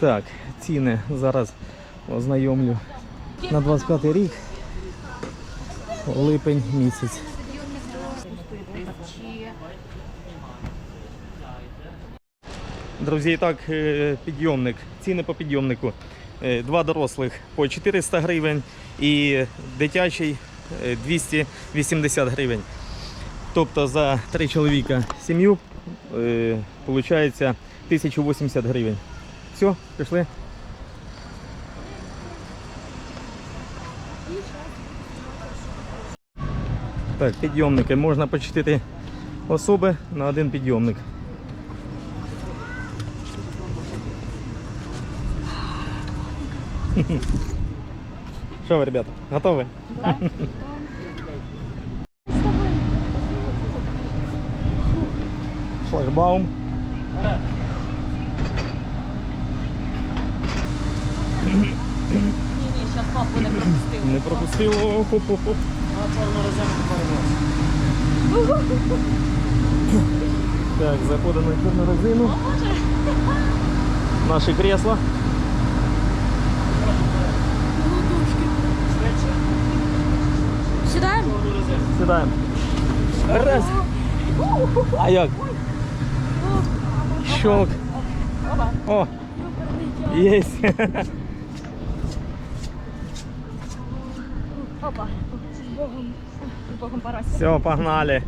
Так, ціни зараз ознайомлю на 25 рік, липень місяць. Друзі, і так, е, підйомник. Ціни по підйомнику. Е, Два дорослих по 400 гривень і дитячий е, 280 гривень. Тобто за три чоловіка сім'ю е, виходить 1080 гривень. Все, пішли. Так, підйомники. Можна по 4 особи на один підйомник. Що ви, ребята, готові? Шлагбаум. Ні, зараз Папу не пропустив. Не пропустило. Хоп-хоп-хоп. Так, заходимо на чорну резину. Наші кресла. Сідаємо? Сідаємо. Раз. А як? Щелк. О! Єсть. Опа. З Богом. Все, погнали.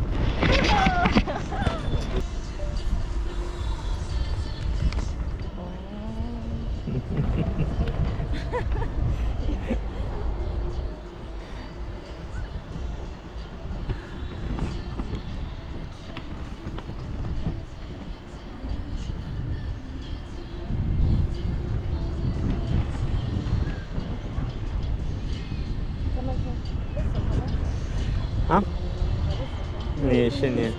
Ні, ще ні.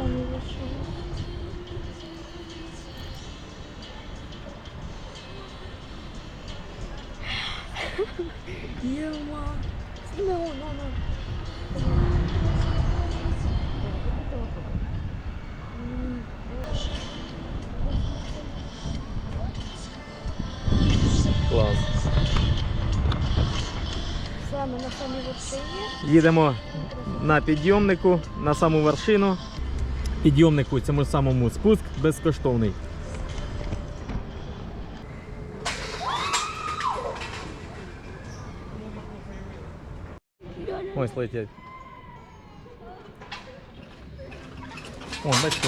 Єма. Ну, ну, ну. Клас. Саме на самій вершині. Їдемо на підйомнику на саму вершину. Підйомнику цьому самому спуск безкоштовний. Ось летять. О, бач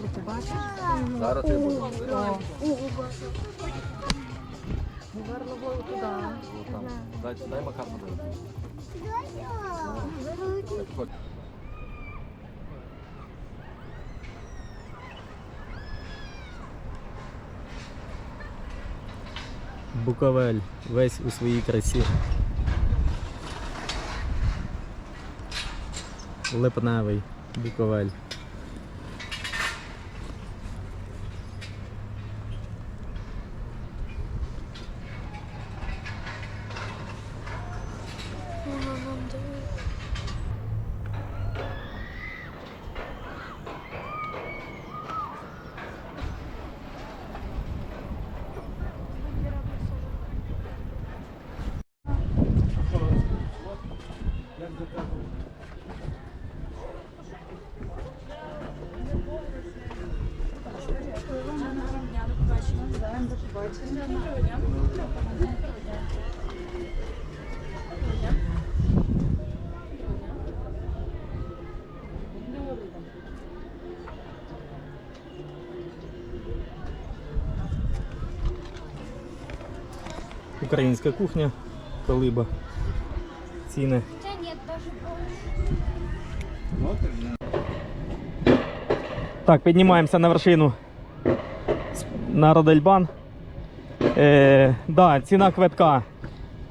Бачиш? Зараз я буду. О. Поверну голову туди. Там. Дай, дай Макар подивитися. Буковель весь у своїй красі. Липневий Буковель. Українська кухня, колиба, ціни. Так, піднімаємося на вершину на Родельбан. Е, да, ціна квитка.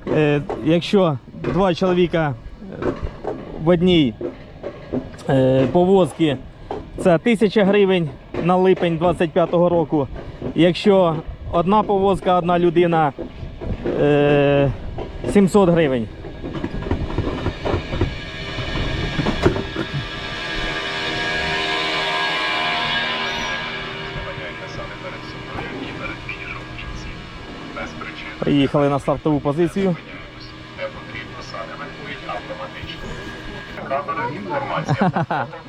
Е, якщо два чоловіка е, в одній е, повозці, це 1000 гривень на липень 25-го року. Якщо одна повозка, одна людина е, 700 гривень. Приїхали на стартову позицію. Де потрібно, саме виходить автоматично. Камера інформація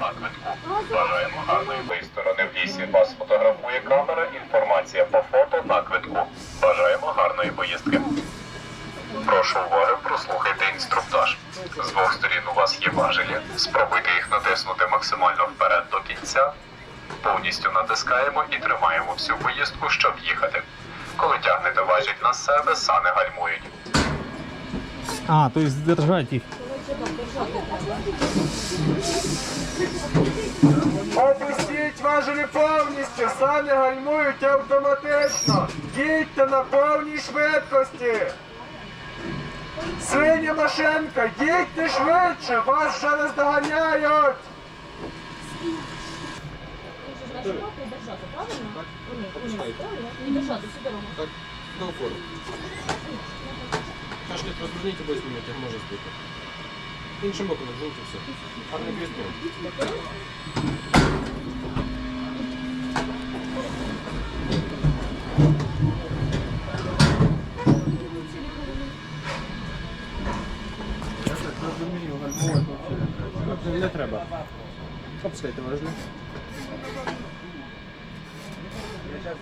на квитку. Бажаємо гарної тої сторони в лісі. Вас фотографує камера, інформація по фото на квитку. Бажаємо гарної поїздки. Прошу уваги, прослухайте інструктаж. З двох сторін у вас є важелі. Спробуйте їх натиснути максимально вперед до кінця. Повністю натискаємо і тримаємо всю поїздку, щоб їхати. Коли тягнете важіль на себе, сани гальмують. А, то есть держать їх. Опустіть важелі повністю, самі гальмують автоматично. Їдьте на повній швидкості. Синя машинка, їдьте швидше, вас вже не здоганяють. Так, до опору. Кашкет розверніть зніміть, як може збити. Іншим боком розверніть і все. Гарний квісток. Не треба. Опускайте важно.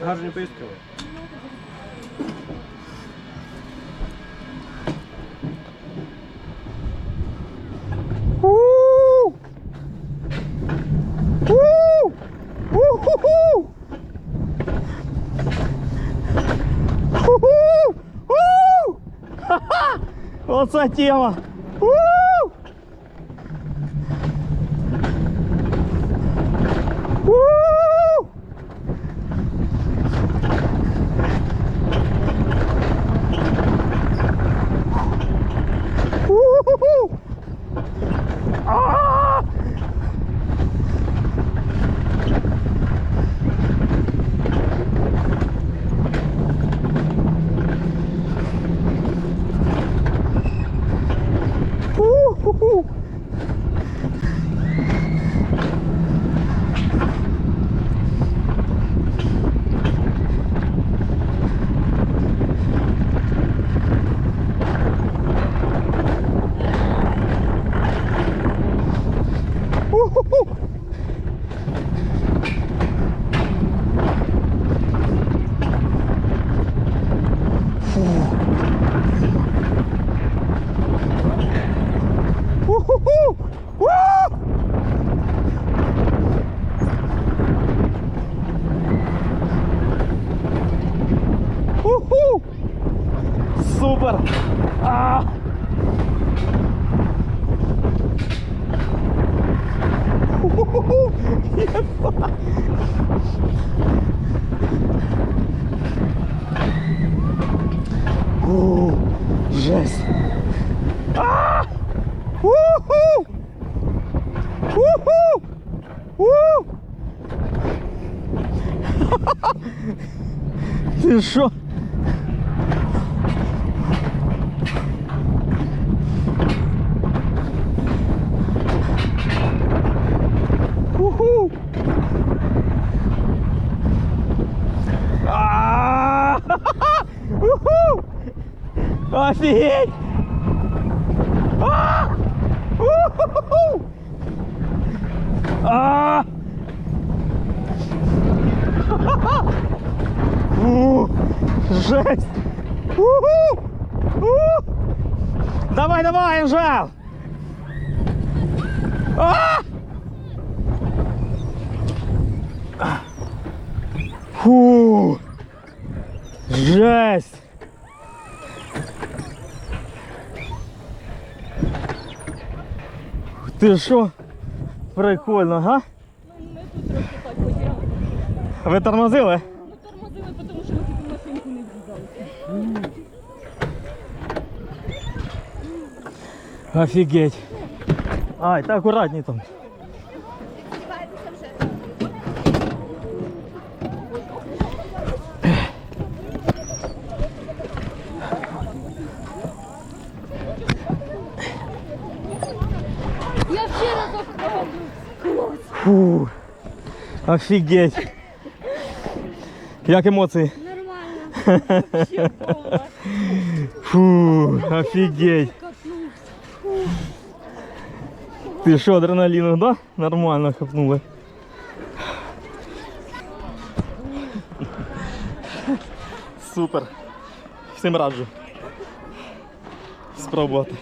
Гарні поїздки. У! У! У-ху-ху! Ху-ху! У! Ха-ха! Оце тема! У! У! У-ху-ху! А! У-ху-ху! У-ху-ху! У-ху-ху! У! У-ху! Супер! А! У, Жесть! А! У-ху! У-ху! У! Ти що? Офигеть! А! Уху! А! Фу! Жесть! Уху! У! Давай, давай, Анжел! А! Фу! Жесть! Ти що? Прикольно, га? Ми тут трохи так поїхали. Ви тормозили? Ну тормозили, тому що ми тут машинку не в'їжджалися. Офігеть. Ай, та акуратні там. Фу. Офігеть. Як емоції? Нормально. Фу, офігеть. Ти що, адреналіну, да? Нормально хапнули. Супер. Всім раджу. Спробувати.